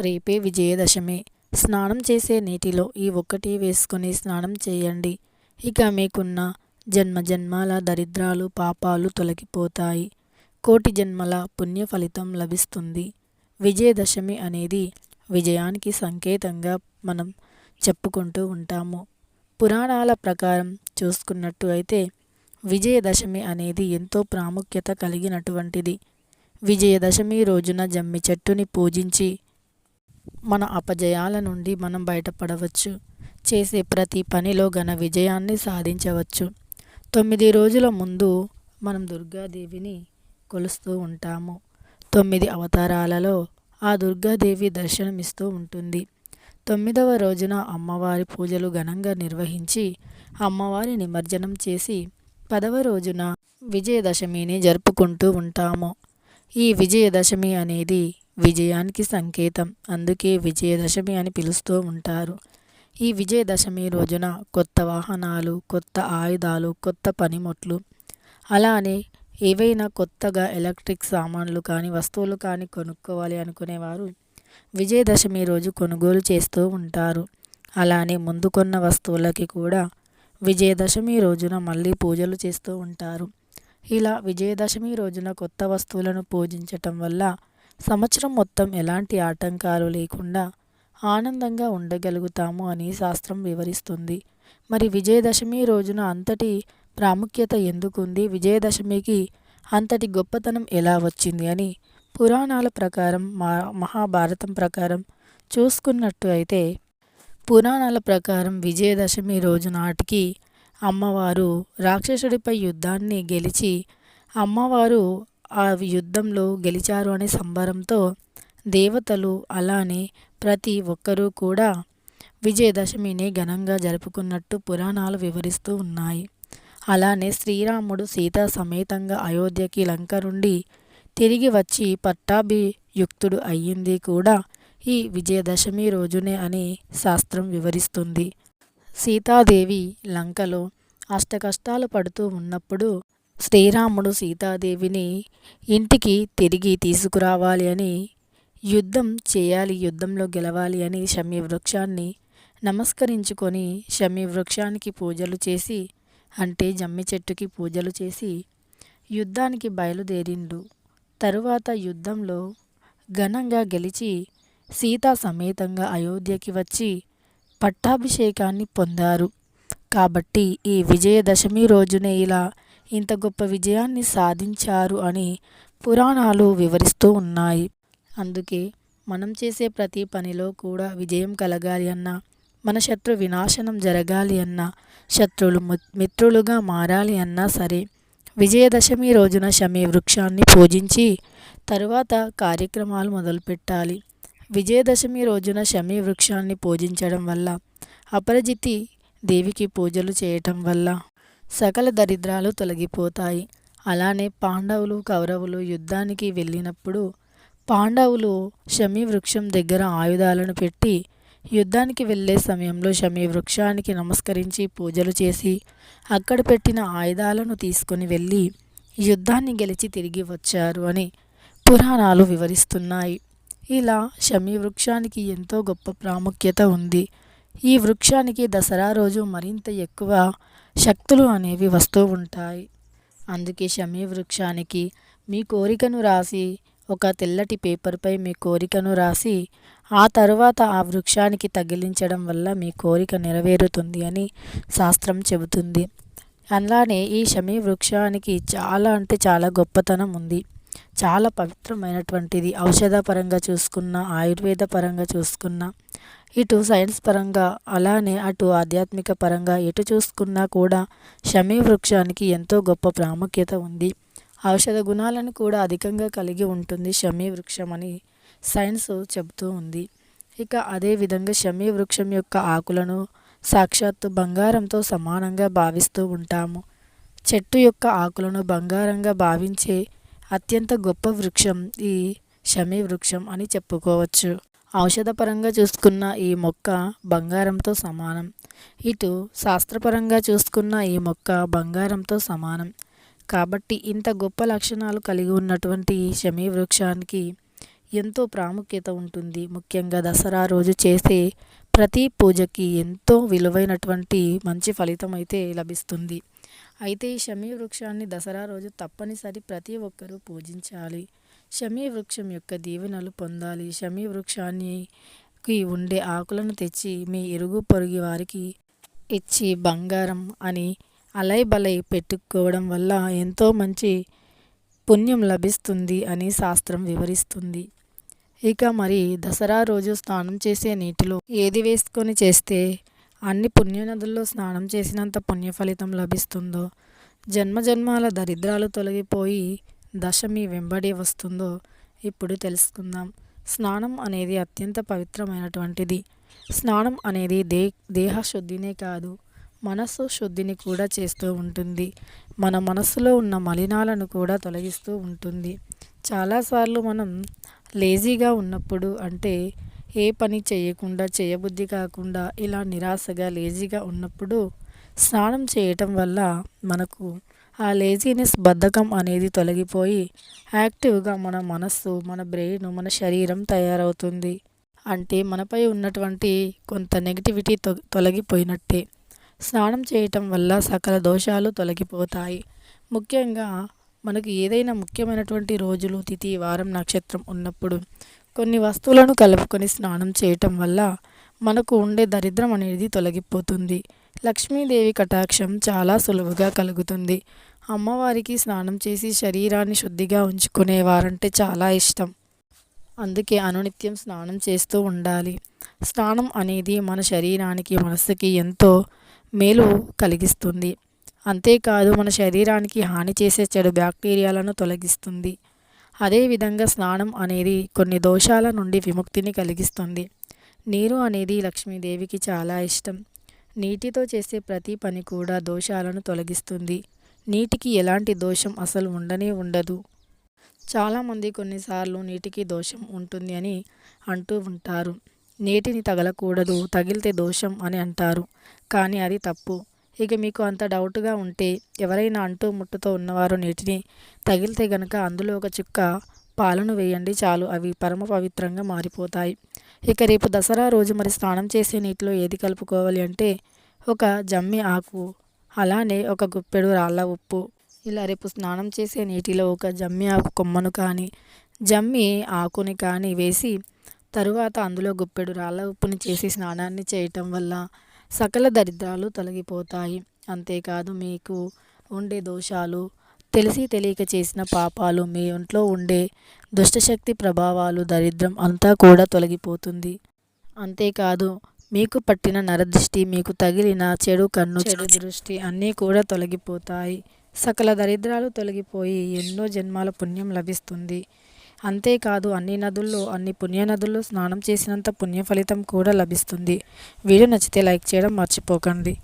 రేపే విజయదశమి. స్నానం చేసే నీటిలో ఈ ఒక్కటి వేసుకొని స్నానం చేయండి. ఇక మీకున్న జన్మ జన్మాల దరిద్రాలు పాపాలు తొలగిపోతాయి. కోటి జన్మల పుణ్య ఫలితం లభిస్తుంది. విజయదశమి అనేది విజయానికి సంకేతంగా మనం చెప్పుకుంటూ ఉంటాము. పురాణాల ప్రకారం చూసుకున్నట్టు అయితే విజయదశమి అనేది ఎంతో ప్రాముఖ్యత కలిగినటువంటిది. విజయదశమి రోజున జమ్మి చెట్టుని పూజించి మన అపజయాల నుండి మనం బయటపడవచ్చు. చేసే ప్రతి పనిలో ఘన విజయాన్ని సాధించవచ్చు. తొమ్మిది రోజుల ముందు మనం దుర్గాదేవిని కొలుస్తూ ఉంటాము. తొమ్మిది అవతారాలలో ఆ దుర్గాదేవి దర్శనమిస్తూ ఉంటుంది. తొమ్మిదవ రోజున అమ్మవారి పూజలు ఘనంగా నిర్వహించి అమ్మవారి నిమజ్జనం చేసి పదవ రోజున విజయదశమిని జరుపుకుంటూ ఉంటాము. ఈ విజయదశమి అనేది విజయానికి సంకేతం. అందుకే విజయదశమి అని పిలుస్తూ ఉంటారు. ఈ విజయదశమి రోజున కొత్త వాహనాలు కొత్త ఆయుధాలు కొత్త పనిముట్లు అలానే ఏవైనా కొత్తగా ఎలక్ట్రిక్ సామాన్లు కానీ వస్తువులు కానీ కొనుక్కోవాలి అనుకునేవారు విజయదశమి రోజు కొనుగోలు చేస్తూ ఉంటారు. అలానే ముందు కొన్న వస్తువులకి కూడా విజయదశమి రోజున మళ్ళీ పూజలు చేస్తూ ఉంటారు. ఇలా విజయదశమి రోజున కొత్త వస్తువులను పూజించటం వల్ల సంవత్సరం మొత్తం ఎలాంటి ఆటంకాలు లేకుండా ఆనందంగా ఉండగలుగుతాము అని శాస్త్రం వివరిస్తుంది. మరి విజయదశమి రోజున అంతటి ప్రాముఖ్యత ఎందుకుంది? విజయదశమికి అంతటి గొప్పతనం ఎలా వచ్చింది అని పురాణాల ప్రకారం మా మహాభారతం ప్రకారం చూసుకున్నట్టు అయితే పురాణాల ప్రకారం విజయదశమి రోజు నాటికి అమ్మవారు రాక్షసుడిపై యుద్ధాన్ని గెలిచి అమ్మవారు ఆ యుద్ధంలో గెలిచారు అనే సంబరంతో దేవతలు అలానే ప్రతి ఒక్కరూ కూడా విజయదశమిని ఘనంగా జరుపుకున్నట్టు పురాణాలు వివరిస్తూ ఉన్నాయి. అలానే శ్రీరాముడు సీతా సమేతంగా అయోధ్యకి లంక నుండి తిరిగి వచ్చి పట్టాభియుక్తుడు అయ్యింది కూడా ఈ విజయదశమి రోజునే అని శాస్త్రం వివరిస్తుంది. సీతాదేవి లంకలో అష్టకష్టాలు పడుతూ ఉన్నప్పుడు శ్రీరాముడు సీతాదేవిని ఇంటికి తిరిగి తీసుకురావాలి అని యుద్ధం చేయాలి యుద్ధంలో గెలవాలి అని శమ్య వృక్షాన్ని నమస్కరించుకొని షమి వృక్షానికి పూజలు చేసి అంటే జమ్మి చెట్టుకి పూజలు చేసి యుద్ధానికి బయలుదేరిండు. తరువాత యుద్ధంలో ఘనంగా గెలిచి సీతా సమేతంగా అయోధ్యకి వచ్చి పట్టాభిషేకాన్ని పొందారు. కాబట్టి ఈ విజయదశమి రోజునే ఇలా ఇంత గొప్ప విజయాన్ని సాధించారు అని పురాణాలు వివరిస్తూ ఉన్నాయి. అందుకే మనం చేసే ప్రతి పనిలో కూడా విజయం కలగాలి అన్నా మన శత్రు వినాశనం జరగాలి అన్నా శత్రువులు మిత్రులుగా మారాలి అన్నా సరే విజయదశమి రోజున శమీ వృక్షాన్ని పూజించి తరువాత కార్యక్రమాలు మొదలుపెట్టాలి. విజయదశమి రోజున శమీ వృక్షాన్ని పూజించడం వల్ల అపరజితి దేవికి పూజలు చేయటం వల్ల సకల దరిద్రాలు తొలగిపోతాయి. అలానే పాండవులు కౌరవులు యుద్ధానికి వెళ్ళినప్పుడు పాండవులు షమీ వృక్షం దగ్గర ఆయుధాలను పెట్టి యుద్ధానికి వెళ్ళే సమయంలో షమీ వృక్షానికి నమస్కరించి పూజలు చేసి అక్కడ పెట్టిన ఆయుధాలను తీసుకొని వెళ్ళి యుద్ధాన్ని గెలిచి తిరిగి వచ్చారు అని పురాణాలు వివరిస్తున్నాయి. ఇలా షమీ వృక్షానికి ఎంతో గొప్ప ప్రాముఖ్యత ఉంది. ఈ వృక్షానికి దసరా రోజు మరింత ఎక్కువ శక్తులు అనేవి వస్తూ ఉంటాయి. అందుకే షమీ వృక్షానికి మీ కోరికను రాసి ఒక తెల్లటి పేపర్పై మీ కోరికను రాసి ఆ తరువాత ఆ వృక్షానికి తగిలించడం వల్ల మీ కోరిక నెరవేరుతుంది అని శాస్త్రం చెబుతుంది. అలానే ఈ షమీ వృక్షానికి చాలా అంటే చాలా గొప్పతనం ఉంది. చాలా పవిత్రమైనటువంటిది ఔషధ పరంగా చూసుకున్న ఆయుర్వేద పరంగా చూసుకున్న ఇటు సైన్స్ పరంగా అలానే అటు ఆధ్యాత్మిక పరంగా ఎటు చూసుకున్నా కూడా షమీ వృక్షానికి ఎంతో గొప్ప ప్రాముఖ్యత ఉంది. ఔషధ గుణాలను కూడా అధికంగా కలిగి ఉంటుంది షమీ వృక్షం అని సైన్స్ చెబుతూ ఉంది. ఇక అదేవిధంగా షమీ వృక్షం యొక్క ఆకులను సాక్షాత్తు బంగారంతో సమానంగా భావిస్తూ ఉంటాము. చెట్టు యొక్క ఆకులను బంగారంగా భావించే అత్యంత గొప్ప వృక్షం ఈ షమీ వృక్షం అని చెప్పుకోవచ్చు. ఔషధపరంగా చూసుకున్న ఈ మొక్క బంగారంతో సమానం. ఇటు శాస్త్రపరంగా చూసుకున్న ఈ మొక్క బంగారంతో సమానం. కాబట్టి ఇంత గొప్ప లక్షణాలు కలిగి ఉన్నటువంటి ఈ వృక్షానికి ఎంతో ప్రాముఖ్యత ఉంటుంది. ముఖ్యంగా దసరా రోజు చేసే ప్రతి పూజకి ఎంతో విలువైనటువంటి మంచి ఫలితం అయితే లభిస్తుంది. అయితే ఈ శమీ వృక్షాన్ని దసరా రోజు తప్పనిసరి ప్రతి ఒక్కరూ పూజించాలి. షమీ వృక్షం యొక్క దీవెనలు పొందాలి. షమీ వృక్షానికి ఉండే ఆకులను తెచ్చి మీ ఇరుగు పొరుగు వారికి ఇచ్చి బంగారం అని అలై బలై పెట్టుకోవడం వల్ల ఎంతో మంచి పుణ్యం లభిస్తుంది అని శాస్త్రం వివరిస్తుంది. ఇక మరి దసరా రోజు స్నానం చేసే నీటిలో ఏది వేసుకొని చేస్తే అన్ని పుణ్యనదుల్లో స్నానం చేసినంత పుణ్య ఫలితం లభిస్తుందో? జన్మ జన్మాల దరిద్రాలు తొలగిపోయి దశమి వెంబడి వస్తుందో ఇప్పుడు తెలుసుకుందాం. స్నానం అనేది అత్యంత పవిత్రమైనటువంటిది. స్నానం అనేది దే దేహ శుద్ధినే కాదు మనస్సు శుద్ధిని కూడా చేస్తూ ఉంటుంది. మన మనస్సులో ఉన్న మలినాలను కూడా తొలగిస్తూ ఉంటుంది. చాలాసార్లు మనం లేజీగా ఉన్నప్పుడు అంటే ఏ పని చేయకుండా చేయబుద్ధి కాకుండా ఇలా నిరాశగా లేజీగా ఉన్నప్పుడు స్నానం చేయటం వల్ల మనకు ఆ లేజీనెస్ బద్ధకం అనేది తొలగిపోయి యాక్టివ్గా మన మనస్సు మన బ్రెయిన్ మన శరీరం తయారవుతుంది. అంటే మనపై ఉన్నటువంటి కొంత నెగిటివిటీ తొ తొలగిపోయినట్టే. స్నానం చేయటం వల్ల సకల దోషాలు తొలగిపోతాయి. ముఖ్యంగా మనకు ఏదైనా ముఖ్యమైనటువంటి రోజులు తిథి వారం నక్షత్రం ఉన్నప్పుడు కొన్ని వస్తువులను కలుపుకొని స్నానం చేయటం వల్ల మనకు ఉండే దరిద్రం అనేది తొలగిపోతుంది. లక్ష్మీదేవి కటాక్షం చాలా సులువుగా కలుగుతుంది. అమ్మవారికి స్నానం చేసి శరీరాన్ని శుద్ధిగా ఉంచుకునేవారంటే చాలా ఇష్టం. అందుకే అనునిత్యం స్నానం చేస్తూ ఉండాలి. స్నానం అనేది మన శరీరానికి మనసుకి ఎంతో మేలు కలిగిస్తుంది. అంతేకాదు మన శరీరానికి హాని చేసే చెడు బ్యాక్టీరియాలను తొలగిస్తుంది. అదేవిధంగా స్నానం అనేది కొన్ని దోషాల నుండి విముక్తిని కలిగిస్తుంది. నీరు అనేది లక్ష్మీదేవికి చాలా ఇష్టం. నీటితో చేసే ప్రతి పని కూడా దోషాలను తొలగిస్తుంది. నీటికి ఎలాంటి దోషం అసలు ఉండనే ఉండదు. చాలామంది కొన్నిసార్లు నీటికి దోషం ఉంటుంది అని అంటూ ఉంటారు. నీటిని తగలకూడదు తగిలితే దోషం అని అంటారు. కానీ అది తప్పు. ఇక మీకు అంత డౌట్గా ఉంటే ఎవరైనా అంటూ ముట్టుతో ఉన్నవారు నీటిని తగిలితే గనక అందులో ఒక చుక్క పాలను వేయండి చాలు. అవి పరమ పవిత్రంగా మారిపోతాయి. ఇక రేపు దసరా రోజు మరి స్నానం చేసే నీటిలో ఏది కలుపుకోవాలి అంటే ఒక జమ్మి ఆకు అలానే ఒక గుప్పెడు రాళ్ళ ఉప్పు. ఇలా రేపు స్నానం చేసే నీటిలో ఒక జమ్మి ఆకు కొమ్మను కానీ జమ్మి ఆకుని కానీ వేసి తరువాత అందులో గుప్పెడు రాళ్ళ ఉప్పుని చేసి స్నానాన్ని చేయటం వల్ల సకల దరిద్రాలు తొలగిపోతాయి. అంతేకాదు మీకు ఉండే దోషాలు తెలిసి తెలియక చేసిన పాపాలు మీ ఇంట్లో ఉండే దుష్టశక్తి ప్రభావాలు దరిద్రం అంతా కూడా తొలగిపోతుంది. అంతేకాదు మీకు పట్టిన నరదృష్టి మీకు తగిలిన చెడు కన్ను చెడు దృష్టి అన్నీ కూడా తొలగిపోతాయి. సకల దరిద్రాలు తొలగిపోయి ఎన్నో జన్మాల పుణ్యం లభిస్తుంది. అంతేకాదు అన్ని నదుల్లో అన్ని పుణ్య నదుల్లో స్నానం చేసినంత పుణ్య ఫలితం కూడా లభిస్తుంది. వీడియో నచ్చితే లైక్ చేయడం మర్చిపోకండి.